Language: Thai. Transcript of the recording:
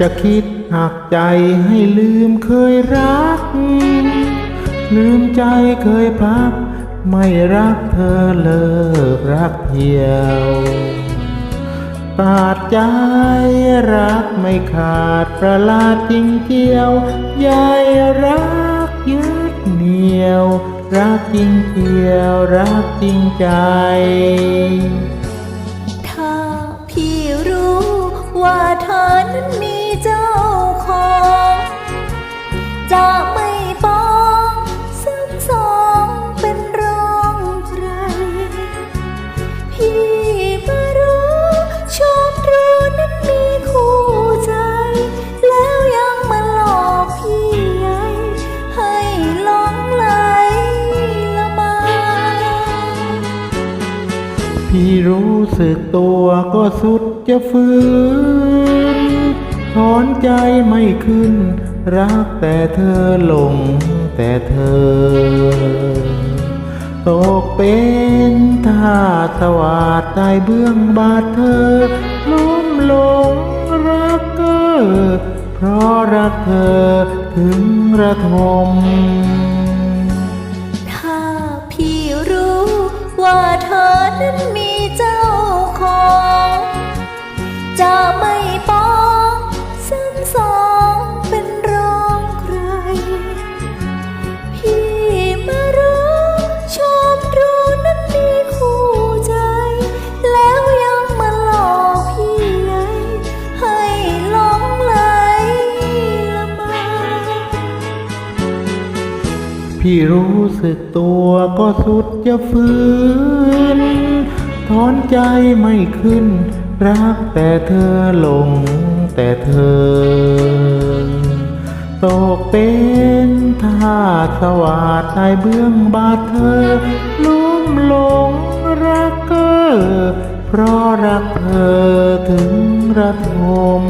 จะคิดหักใจให้ลืมเคยรัก ลืมใจเคยพัก ไม่รักเธอเลิกรักเพียวปาดใจรักไม่ขาดประหลาดจริงเกี่ยวยายรักยึดเหนียว รักจริงเกี่ยว รักจริงใจ ว่าเธอนั้นมีเจ้าของจะไพี่รู้สึกตัวก็สุดจะฝืนถอนใจไม่ขึ้น รักแต่เธอหลงแต่เธอ ตกเป็นท่าสวาดใต้เบื้องบาทเธอล้มหลงรักเกอเพราะรักเธอถึงระทมถ้าพี่รู้ว่าเธอ นั้นมีเจ้าของ จะไม่ปองซ้ำสองเป็นรองใคร พี่มารู้ชอบรู้นั้นมีคู่ใจ แล้วยังมาหลอกพี่ใหญ่ให้หลงไหลละไมพี่รู้สึกตัวก็สุดจะฝืน ถอนใจไม่ขึ้น รักแต่เธอหลงแต่เธอ ตกเป็นท่าสวาดใต้เบื้องบาทเธอลุ่มหลงรักเกอเพราะรักเธอถึงระทม